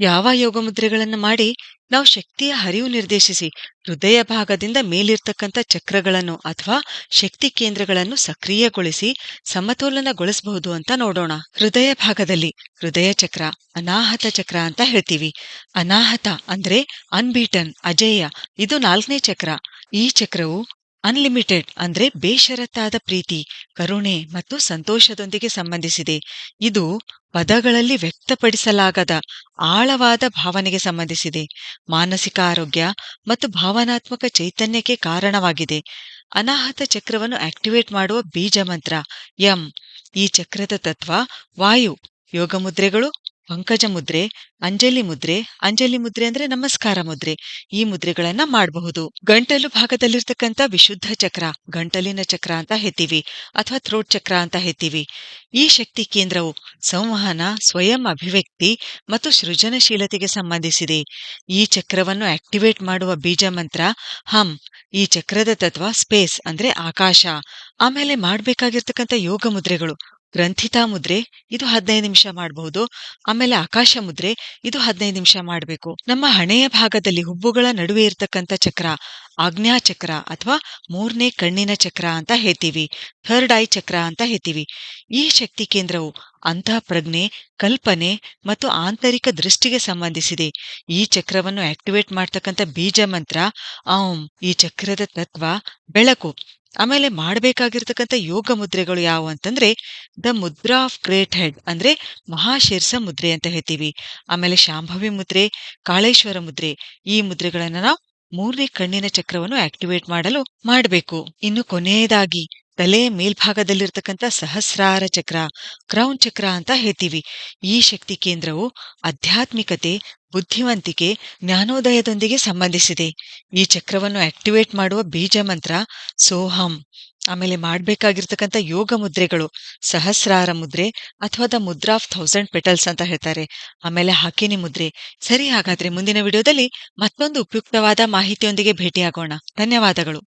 ಯಾವ ಯೋಗ ಮುದ್ರೆಗಳನ್ನು ಮಾಡಿ ನಾವು ಶಕ್ತಿಯ ಹರಿವು ನಿರ್ದೇಶಿಸಿ, ಹೃದಯ ಭಾಗದಿಂದ ಮೇಲಿರ್ತಕ್ಕಂಥ ಚಕ್ರಗಳನ್ನು ಅಥವಾ ಶಕ್ತಿ ಕೇಂದ್ರಗಳನ್ನು ಸಕ್ರಿಯಗೊಳಿಸಿ ಸಮತೋಲನಗೊಳಿಸಬಹುದು ಅಂತ ನೋಡೋಣ. ಹೃದಯ ಭಾಗದಲ್ಲಿ ಹೃದಯ ಚಕ್ರ, ಅನಾಹತ ಚಕ್ರ ಅಂತ ಹೇಳ್ತೀವಿ. ಅನಾಹತ ಅಂದ್ರೆ ಅನ್ಬೀಟನ್ ಅಜೇಯ. ಇದು ನಾಲ್ಕನೇ ಚಕ್ರ. ಈ ಚಕ್ರವು ಅನ್ಲಿಮಿಟೆಡ್ ಅಂದ್ರೆ ಬೇಷರತ್ತಾದ ಪ್ರೀತಿ, ಕರುಣೆ ಮತ್ತು ಸಂತೋಷದೊಂದಿಗೆ ಸಂಬಂಧಿಸಿದೆ. ಇದು ಪದಗಳಲ್ಲಿ ವ್ಯಕ್ತಪಡಿಸಲಾಗದ ಆಳವಾದ ಭಾವನೆಗೆ ಸಂಬಂಧಿಸಿದೆ. ಮಾನಸಿಕ ಆರೋಗ್ಯ ಮತ್ತು ಭಾವನಾತ್ಮಕ ಚೈತನ್ಯಕ್ಕೆ ಕಾರಣವಾಗಿದೆ. ಅನಾಹತ ಚಕ್ರವನ್ನು ಆಕ್ಟಿವೇಟ್ ಮಾಡುವ ಬೀಜ ಮಂತ್ರ ಯಂ ಈ ಚಕ್ರದ ತತ್ವ ವಾಯು ಯೋಗ ಮುದ್ರೆಗಳು ಪಂಕಜ ಮುದ್ರೆ, ಅಂಜಲಿ ಮುದ್ರೆ ಅಂಜಲಿ ಮುದ್ರೆ ಅಂದ್ರೆ ನಮಸ್ಕಾರ ಮುದ್ರೆ. ಈ ಮುದ್ರೆಗಳನ್ನ ಮಾಡಬಹುದು. ಗಂಟಲು ಭಾಗದಲ್ಲಿರ್ತಕ್ಕಂಥ ವಿಶುದ್ಧ ಚಕ್ರ, ಗಂಟಲಿನ ಚಕ್ರ ಅಂತ ಹೇಳ್ತೀವಿ, ಅಥವಾ ಥ್ರೋಟ್ ಚಕ್ರ ಅಂತ ಹೇಳ್ತೀವಿ. ಈ ಶಕ್ತಿ ಕೇಂದ್ರವು ಸಂವಹನ, ಸ್ವಯಂ ಅಭಿವ್ಯಕ್ತಿ ಮತ್ತು ಸೃಜನಶೀಲತೆಗೆ ಸಂಬಂಧಿಸಿದೆ. ಈ ಚಕ್ರವನ್ನು ಆಕ್ಟಿವೇಟ್ ಮಾಡುವ ಬೀಜ ಮಂತ್ರ ಹಂ ಈ ಚಕ್ರದ ತತ್ವ ಸ್ಪೇಸ್ ಅಂದ್ರೆ ಆಕಾಶ. ಆಮೇಲೆ ಮಾಡಬೇಕಾಗಿರ್ತಕ್ಕಂಥ ಯೋಗ ಮುದ್ರೆಗಳು ಗ್ರಂಥಿತಾ ಮುದ್ರೆ, ಇದು ಹದಿನೈದು ನಿಮಿಷ ಮಾಡಬಹುದು. ಆಮೇಲೆ ಆಕಾಶ ಮುದ್ರೆ, ಇದು ಹದಿನೈದು ನಿಮಿಷ ಮಾಡಬೇಕು. ನಮ್ಮ ಹಣೆಯ ಭಾಗದಲ್ಲಿ ಹುಬ್ಬುಗಳ ನಡುವೆ ಇರತಕ್ಕಂಥ ಚಕ್ರ, ಆಜ್ಞಾ ಚಕ್ರ ಅಥವಾ ಮೂರನೇ ಕಣ್ಣಿನ ಚಕ್ರ ಅಂತ ಹೇಳ್ತೀವಿ. ಥರ್ಡ್ ಐ ಚಕ್ರ ಅಂತ ಹೇಳ್ತೀವಿ. ಈ ಶಕ್ತಿ ಕೇಂದ್ರವು ಅಂತಃ ಪ್ರಜ್ಞೆ ಕಲ್ಪನೆ ಮತ್ತು ಆಂತರಿಕ ದೃಷ್ಟಿಗೆ ಸಂಬಂಧಿಸಿದೆ. ಈ ಚಕ್ರವನ್ನು ಆಕ್ಟಿವೇಟ್ ಮಾಡ್ತಕ್ಕಂಥ ಬೀಜ ಮಂತ್ರ, ಆಂ, ಈ ಚಕ್ರದ ತತ್ವ, ಬೆಳಕು. ಆಮೇಲೆ ಮಾಡಬೇಕಾಗಿರ್ತಕ್ಕಂಥ ಯೋಗ ಮುದ್ರೆಗಳು ಯಾವುವು ಅಂತಂದ್ರೆ, the mudra of great head ಅಂದ್ರೆ ಮಹಾಶೀರ್ಷ ಮುದ್ರೆ ಅಂತ ಹೇಳ್ತೀವಿ. ಆಮೇಲೆ ಶಾಂಭವಿ ಮುದ್ರೆ, ಕಾಳೇಶ್ವರ ಮುದ್ರೆ, ಈ ಮುದ್ರೆಗಳನ್ನ ನಾವು ಮೂರನೇ ಕಣ್ಣಿನ ಚಕ್ರವನ್ನು ಆಕ್ಟಿವೇಟ್ ಮಾಡಲು ಮಾಡಬೇಕು. ಇನ್ನು ಕೊನೆಯದಾಗಿ ತಲೆ ಮೇಲ್ಭಾಗದಲ್ಲಿರ್ತಕ್ಕಂಥ ಸಹಸ್ರಾರ ಚಕ್ರ, ಕ್ರೌನ್ ಚಕ್ರ ಅಂತ ಹೇಳ್ತೀವಿ. ಈ ಶಕ್ತಿ ಕೇಂದ್ರವು ಆಧ್ಯಾತ್ಮಿಕತೆ, ಬುದ್ಧಿವಂತಿಕೆ, ಜ್ಞಾನೋದಯದೊಂದಿಗೆ ಸಂಬಂಧಿಸಿದೆ. ಈ ಚಕ್ರವನ್ನು ಆಕ್ಟಿವೇಟ್ ಮಾಡುವ ಬೀಜ ಮಂತ್ರ ಸೋಹಂ. ಆಮೇಲೆ ಮಾಡಬೇಕಾಗಿರ್ತಕ್ಕಂಥ ಯೋಗ ಮುದ್ರೆಗಳು, ಸಹಸ್ರಾರ ಮುದ್ರೆ ಅಥವಾ the mudra of thousand petals ಅಂತ ಹೇಳ್ತಾರೆ. ಆಮೇಲೆ ಹಾಕಿನಿ ಮುದ್ರೆ. ಸರಿ ಹಾಗಾದ್ರೆ ಮುಂದಿನ ವಿಡಿಯೋದಲ್ಲಿ ಮತ್ತೊಂದು ಉಪಯುಕ್ತವಾದ ಮಾಹಿತಿಯೊಂದಿಗೆ ಭೇಟಿಯಾಗೋಣ. ಧನ್ಯವಾದಗಳು.